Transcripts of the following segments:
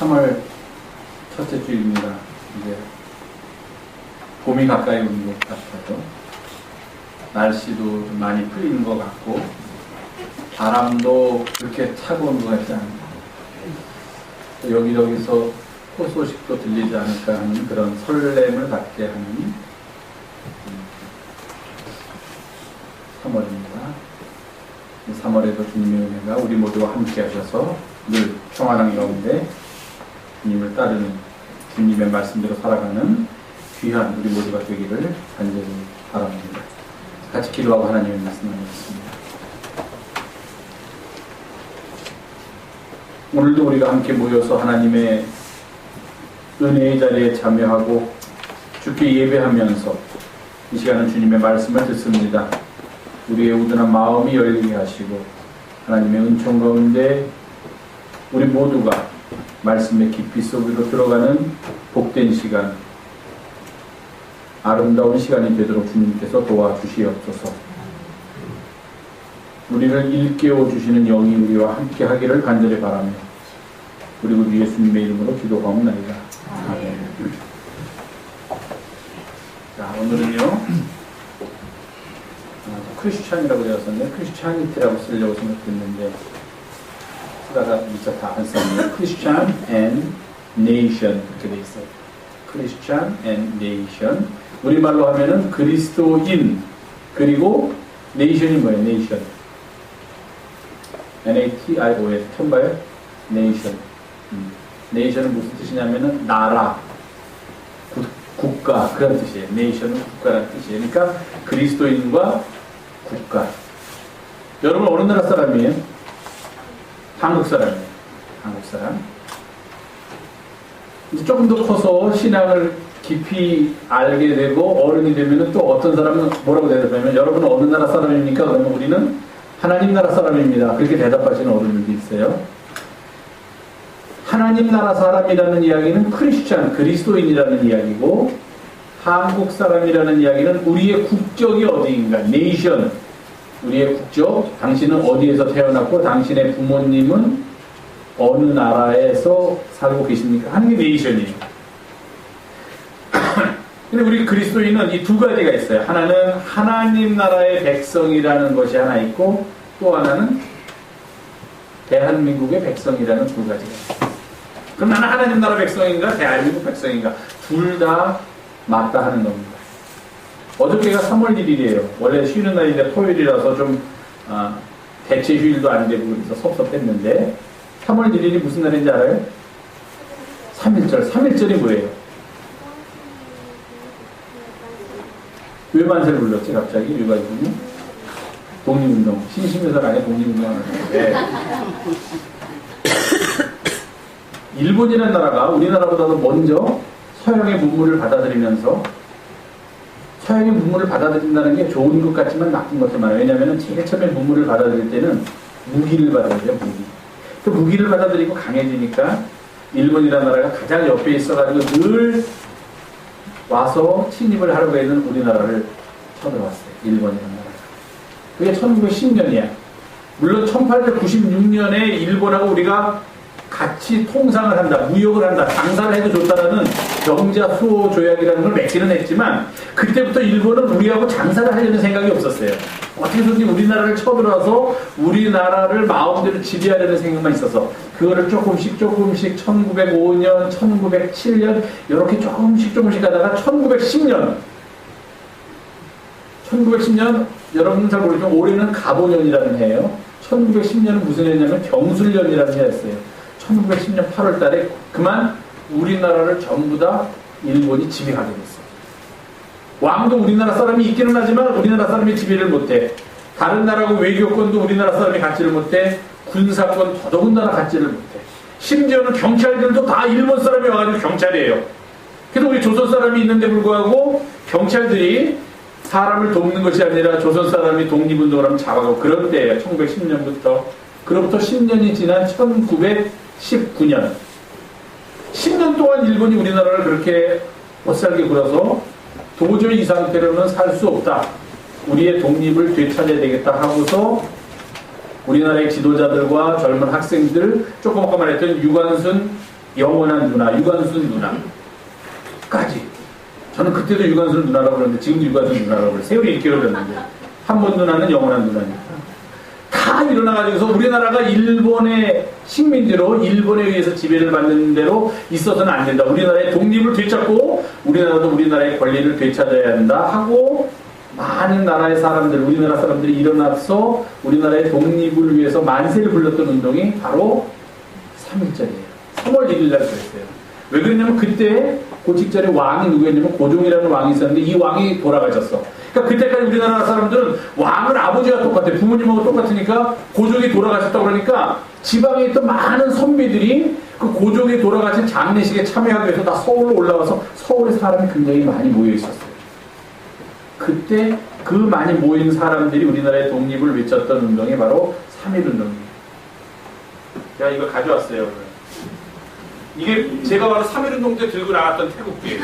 3월 첫째 주입니다. 이제 봄이 가까이 오는 것 같아요. 날씨도 좀 많이 풀리는 것 같고 바람도 그렇게 차가운 것 같지 않아요. 여기저기서 꽃 소식도 들리지 않을까 하는 그런 설렘을 갖게 하는 3월입니다. 3월에도 주님의 은혜가 우리 모두와 함께 하셔서 늘 평안한 가운데 주님을 따르는 주님의 말씀대로 살아가는 귀한 우리 모두가 되기를 간절히 바랍니다. 같이 기도하고 하나님의 말씀 나누겠습니다. 오늘도 우리가 함께 모여서 하나님의 은혜의 자리에 참여하고 주께 예배하면서 이 시간은 주님의 말씀을 듣습니다. 우리의 우둔한 마음이 열리게 하시고 하나님의 은총 가운데 우리 모두가 말씀의 깊이 속으로 들어가는 복된 시간 아름다운 시간이 되도록 주님께서 도와주시옵소서. 우리를 일깨워 주시는 영이 우리와 함께 하기를 간절히 바라며 우리 예수님의 이름으로 기도하옵나이다. 아멘. 자, 오늘은요. 아, 크리스찬이라고 되었었는데 크리스찬이티라고 쓰려고 생각했는데 쓰다가 진짜 다안 썼네요. 크리스찬 and nation 이렇게 돼 있어요. 크리스찬 and nation 우리말로 하면은 그리스도인 그리고 네이션이 뭐예요? 네이션 N-A-T-I-O-S 처음 봐요? 네이션 음. 네이션은 무슨 뜻이냐면은 나라 국, 국가 그런 뜻이에요. 네이션은 국가라는 뜻이에요. 그러니까 그리스도인과 국가 여러분 어느 나라 사람이에요? 한국 사람이에요. 한국 사람 이제 조금 더 커서 신앙을 깊이 알게 되고 어른이 되면 또 어떤 사람은 뭐라고 대답하면 여러분은 어느 나라 사람입니까? 그러면 우리는 하나님 나라 사람입니다. 그렇게 대답하시는 어른들도 있어요. 하나님 나라 사람이라는 이야기는 크리스찬, 그리스도인이라는 이야기고 한국 사람이라는 이야기는 우리의 국적이 어디인가, 네이션, 우리의 국적, 당신은 어디에서 태어났고 당신의 부모님은 어느 나라에서 살고 계십니까? 하는 게 네이션이에요. 근데 우리 그리스도인은 이 두 가지가 있어요. 하나는 하나님 나라의 백성이라는 것이 하나 있고 또 하나는 대한민국의 백성이라는 두 가지가 있어요. 그럼 나는 하나님 나라 백성인가 대한민국 백성인가 둘 다 맞다 하는 겁니다. 어저께가 3월 1일이에요. 원래 쉬는 날인데 토요일이라서 좀 아, 대체 휴일도 안 되고 그래서 섭섭했는데 3월 1일이 무슨 날인지 알아요? 3일절. 3일절이 뭐예요? 왜 만세를 불렀지 갑자기 유가이군이? 독립운동. 신심해서 아니야 독립운동 하는데. 일본이라는 나라가 우리나라보다도 먼저 서양의 문물을 받아들이면서 서양의 문물을 받아들인다는 게 좋은 것 같지만 나쁜 것도 많아요. 왜냐하면 제일 처음에 문물을 받아들일 때는 무기를 받아들여요, 무기. 그 무기를 받아들이고 강해지니까 일본이라는 나라가 가장 옆에 있어가지고 늘 와서 침입을 하려고 했는 우리나라를 쳐들어왔어요. 일본이라는 나라가. 그게 1910년이야. 물론 1896년에 일본하고 우리가 같이 통상을 한다, 무역을 한다, 장사를 해도 좋다라는 경자 수호 조약이라는 걸 맺기는 했지만 그때부터 일본은 우리하고 장사를 하려는 생각이 없었어요. 어떻게든지 우리나라를 쳐들어와서 우리나라를 마음대로 지배하려는 생각만 있어서 그거를 조금씩 조금씩 1905년, 1907년 이렇게 조금씩 조금씩 가다가 1910년 1910년 여러분은 잘 모르지만 올해는 가보년이라는 해예요. 1910년은 무슨 해냐면 경술년이라는 해였어요. 1910년 8월 달에 그만 우리나라를 전부 다 일본이 지배하게 됐어요. 왕도 우리나라 사람이 있기는 하지만 우리나라 사람이 지배를 못해. 다른 나라하고 외교권도 우리나라 사람이 갖지를 못해. 군사권 더더군다나 갖지를 못해. 심지어는 경찰들도 다 일본 사람이 와가지고 경찰이에요. 그래서 우리 조선 사람이 있는데 불구하고 경찰들이 사람을 돕는 것이 아니라 조선 사람이 독립운동을 하면 잡아가고 그런 때예요. 1910년부터. 그로부터 10년이 지난 1919년. 10년 동안 일본이 우리나라를 그렇게 못살게 굴어서 도저히 이 상태로는 살 수 없다. 우리의 독립을 되찾아야 되겠다 하고서 우리나라의 지도자들과 젊은 학생들, 조금 아까 말했던 유관순 영원한 누나, 유관순 누나까지. 저는 그때도 유관순 누나라고 그러는데 지금도 유관순 누나라고 그래요. 세월이 이렇게 흘렀는데 한 번 누나는 영원한 누나니까. 다 일어나가지고서 우리나라가 일본의 식민지로 일본에 의해서 지배를 받는 대로 있어서는 안 된다. 우리나라의 독립을 되찾고 우리나라도 우리나라의 권리를 되찾아야 한다 하고 많은 나라의 사람들, 우리나라 사람들이 일어나서 우리나라의 독립을 위해서 만세를 불렀던 운동이 바로 3일절이에요. 3월 1일 날 그랬어요. 왜 그랬냐면 그때 고직절에 왕이 누구였냐면 고종이라는 왕이 있었는데 이 왕이 돌아가셨어. 그러니까 그때까지 우리나라 사람들은 왕은 아버지와 똑같아. 부모님하고 똑같으니까 고종이 돌아가셨다고 그러니까 지방에 있던 많은 선비들이 그 고종이 돌아가신 장례식에 참여하기 위해서 다 서울로 올라와서 서울에 사람이 굉장히 많이 모여 있었어요. 그때 그 많이 모인 사람들이 우리나라의 독립을 외쳤던 운동이 바로 3.1 운동이에요. 제가 이거 가져왔어요. 이게 제가 바로 3.1운동 때 들고 나갔던 태국기예요.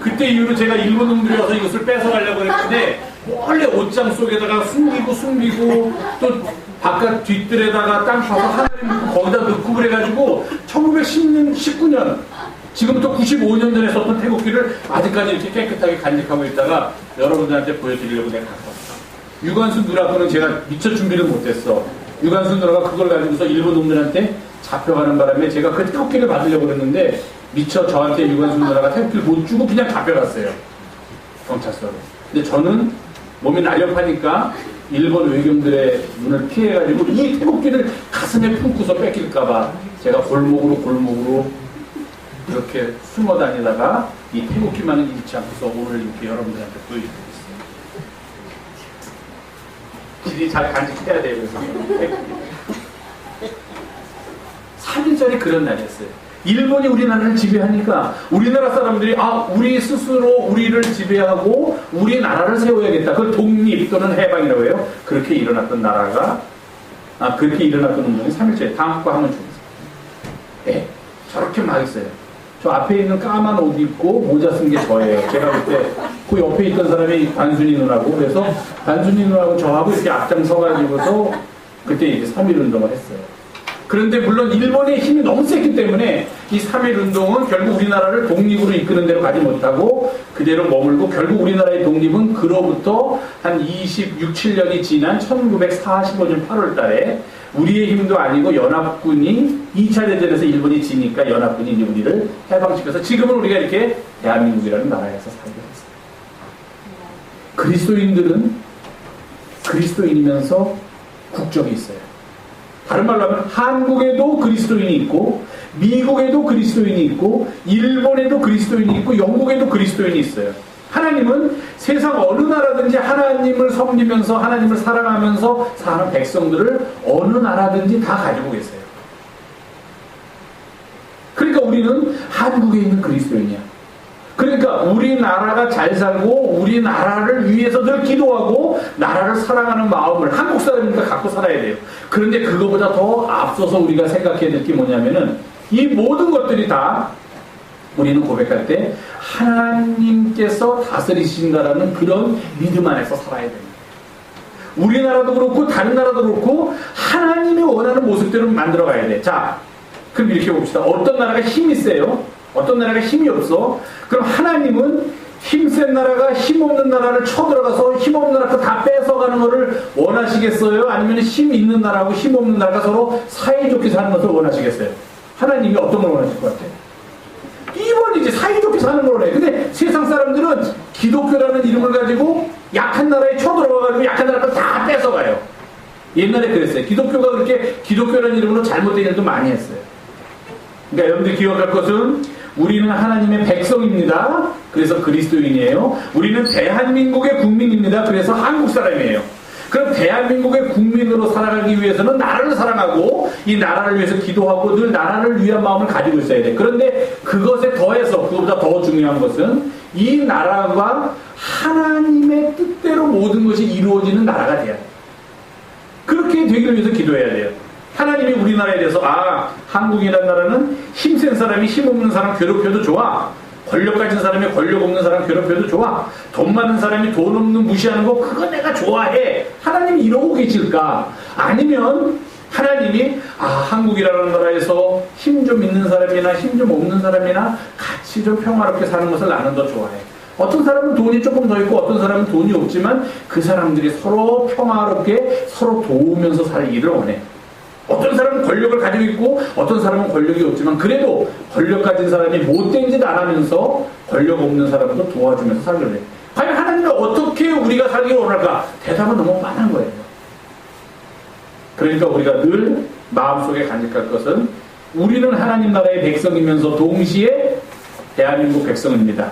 그때. 그때 이후로 제가 일본 놈들이 와서 이것을 뺏어가려고 했는데 원래 옷장 속에다가 숨기고 숨기고 또 바깥 뒷뜰에다가 땅 파서 하나님 거기다 넣고 그래가지고 1910년, 19년 지금부터 95년 전에 썼던 태국기를 아직까지 이렇게 깨끗하게 간직하고 있다가 여러분들한테 보여드리려고 내가 갖고 왔어. 유관순 누나 거는 제가 미처 준비를 못했어. 유관순 누나가 그걸 가지고서 일본 놈들한테 잡혀가는 바람에 제가 그 태국기를 받으려고 그랬는데 미처 저한테 유관순 누나가 태국기를 못 주고 그냥 잡혀갔어요. 경찰서로. 근데 저는 몸이 날렵하니까 일본 외경들의 눈을 피해가지고 이 태국기를 가슴에 품고서 뺏길까봐 제가 골목으로 골목으로 이렇게 숨어 다니다가 이 태국기만은 잃지 않고서 오늘 이렇게 여러분들한테 보여드리고 있어요. 길이 잘 간직해야 돼요. 그래서. 3일절이 그런 날이었어요. 일본이 우리나라를 지배하니까 우리나라 사람들이 아 우리 스스로 우리를 지배하고 우리 나라를 세워야겠다. 그걸 독립 또는 해방이라고 해요. 그렇게 일어났던 나라가 아 그렇게 일어났던 운동이 3일절에 다음 거 한번 주세요. 네, 저렇게 막 있어요. 저 앞에 있는 까만 옷 입고 모자 쓴 게 저예요. 제가 그때 그 옆에 있던 사람이 단순이 누나고 그래서 단순이 누나하고 저하고 이렇게 앞장서 가지고서 그때 이제 3.1 운동을 했어요. 그런데 물론 일본의 힘이 너무 셌기 때문에 이 3.1 운동은 결국 우리나라를 독립으로 이끄는 대로 가지 못하고 그대로 머물고 결국 우리나라의 독립은 그로부터 한 26, 7년이 지난 1945년 8월 달에 우리의 힘도 아니고 연합군이 2차 대전에서 일본이 지니까 연합군이 이제 우리를 해방시켜서 지금은 우리가 이렇게 대한민국이라는 나라에서 살게 됐어요. 그리스도인들은 그리스도인이면서 국적이 있어요. 다른 말로 하면 한국에도 그리스도인이 있고 미국에도 그리스도인이 있고 일본에도 그리스도인이 있고 영국에도 그리스도인이 있어요. 하나님은 세상 어느 나라든지 하나님을 섬기면서 하나님을 사랑하면서 사는 백성들을 어느 나라든지 다 가지고 계세요. 그러니까 우리는 한국에 있는 그리스도인이야. 그러니까 우리나라가 잘 살고 우리나라를 위해서 늘 기도하고 나라를 사랑하는 마음을 한국 사람이니까 갖고 살아야 돼요. 그런데 그거보다 더 앞서서 우리가 생각해야 될 게 뭐냐면은 이 모든 것들이 다 우리는 고백할 때 하나님께서 다스리신다라는 그런 믿음 안에서 살아야 됩니다. 우리나라도 그렇고 다른 나라도 그렇고 하나님이 원하는 모습대로 만들어 가야 돼. 자, 그럼 이렇게 봅시다. 어떤 나라가 힘이 세요? 어떤 나라가 힘이 없어? 그럼 하나님은 힘센 나라가 힘없는 나라를 쳐들어가서 힘없는 나라 다 뺏어가는 것을 원하시겠어요? 아니면 힘 있는 나라하고 힘없는 나라가 서로 사이좋게 사는 것을 원하시겠어요? 하나님이 어떤 걸 원하실 것 같아요? 이번 이제 사이좋게 사는 거래. 근데 세상 사람들은 기독교라는 이름을 가지고 약한 나라에 쳐들어가가지고 약한 나라를 다 뺏어가요. 옛날에 그랬어요. 기독교가 그렇게 기독교라는 이름으로 잘못된 일도 많이 했어요. 그러니까 여러분들 기억할 것은 우리는 하나님의 백성입니다. 그래서 그리스도인이에요. 우리는 대한민국의 국민입니다. 그래서 한국 사람이에요. 그럼 대한민국의 국민으로 살아가기 위해서는 나라를 사랑하고 이 나라를 위해서 기도하고 늘 나라를 위한 마음을 가지고 있어야 돼. 그런데 그것에 더해서 그보다 더 중요한 것은 이 나라가 하나님의 뜻대로 모든 것이 이루어지는 나라가 돼야 돼. 그렇게 되기 위해서 기도해야 돼요. 하나님이 우리나라에 대해서 아 한국이라는 나라는 힘센 사람이 힘없는 사람 괴롭혀도 좋아 권력 가진 사람이 권력 없는 사람 괴롭혀도 좋아 돈 많은 사람이 돈 없는 무시하는 거 그거 내가 좋아해 하나님이 이러고 계실까 아니면 하나님이 아 한국이라는 나라에서 힘 좀 있는 사람이나 힘 좀 없는 사람이나 같이 좀 평화롭게 사는 것을 나는 더 좋아해. 어떤 사람은 돈이 조금 더 있고 어떤 사람은 돈이 없지만 그 사람들이 서로 평화롭게 서로 도우면서 살 일을 원해. 어떤 사람은 권력을 가지고 있고 어떤 사람은 권력이 없지만 그래도 권력 가진 사람이 못된 짓 안 하면서 권력 없는 사람도 도와주면서 살려고 해. 과연 하나님은 어떻게 우리가 살기를 원할까? 대답은 너무 뻔한 거예요. 그러니까 우리가 늘 마음속에 간직할 것은 우리는 하나님 나라의 백성이면서 동시에 대한민국 백성입니다.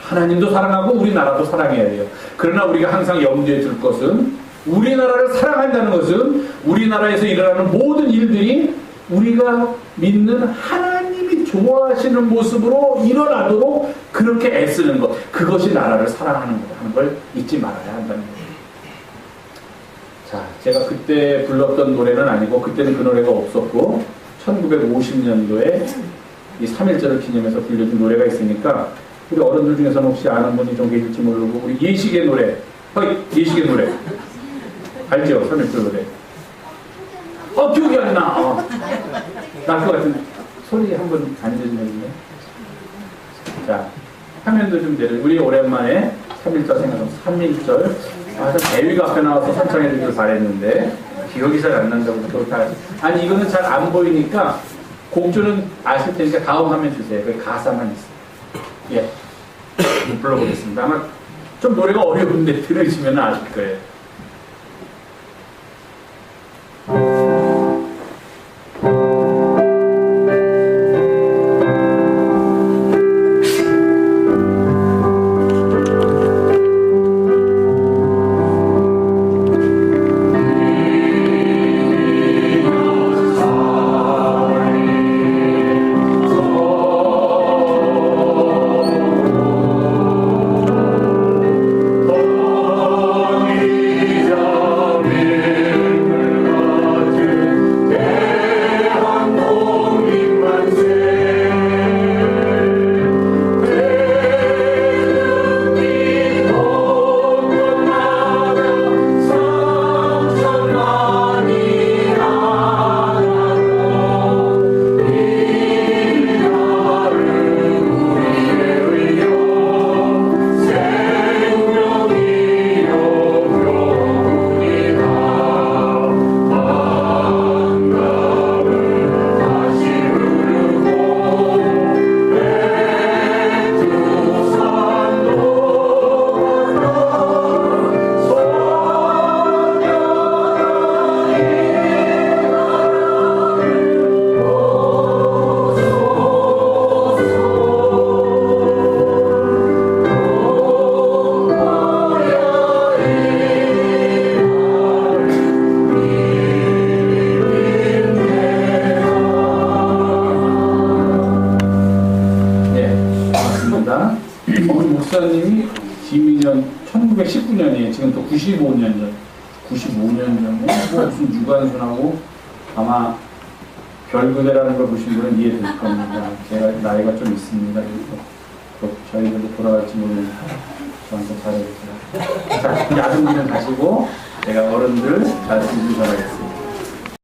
하나님도 사랑하고 우리나라도 사랑해야 돼요. 그러나 우리가 항상 염두에 둘 것은 우리나라를 사랑한다는 것은 우리나라에서 일어나는 모든 일들이 우리가 믿는 하나님이 좋아하시는 모습으로 일어나도록 그렇게 애쓰는 것. 그것이 나라를 사랑하는 거라는 걸 잊지 말아야 한다는 거예요. 자, 제가 그때 불렀던 노래는 아니고 그때는 그 노래가 없었고 1950년도에 이 3.1절을 기념해서 불려준 노래가 있으니까 우리 어른들 중에서는 혹시 아는 분이 좀 계실지 모르고 우리 예식의 노래 예식의 노래 알죠? 3.1절 노래 어 기억이 안 나 어. 날것 같은데 소리 한번 안 들리는데 자 화면도 좀 내려 우리 오랜만에 3.1절 생각하면 3.1절 아, 저 대위가 앞에 나와서 선창해 주길 바랬는데 기억이 잘 안 난다고 또 다. 아니 이거는 잘 안 보이니까 곡주는 아실 테니까 다음 화면 주세요. 그 가사만 있어요. 예. 불러보겠습니다. 아마 좀 노래가 어려운데 들으시면 아실 거예요. 우리 목사님이 김인년 1919년이에요. 지금 또 95년 전. 95년 전에 뭐 무슨 유관순하고 아마 별그대라는 걸 보신 분은 이해될 겁니다. 제가 나이가 좀 있습니다. 그래서 또 저희들도 돌아갈지 모르니까 저한테 잘해주세요. 아줌마는 가시고 제가 어른들 잘 듣기 바라겠습니다.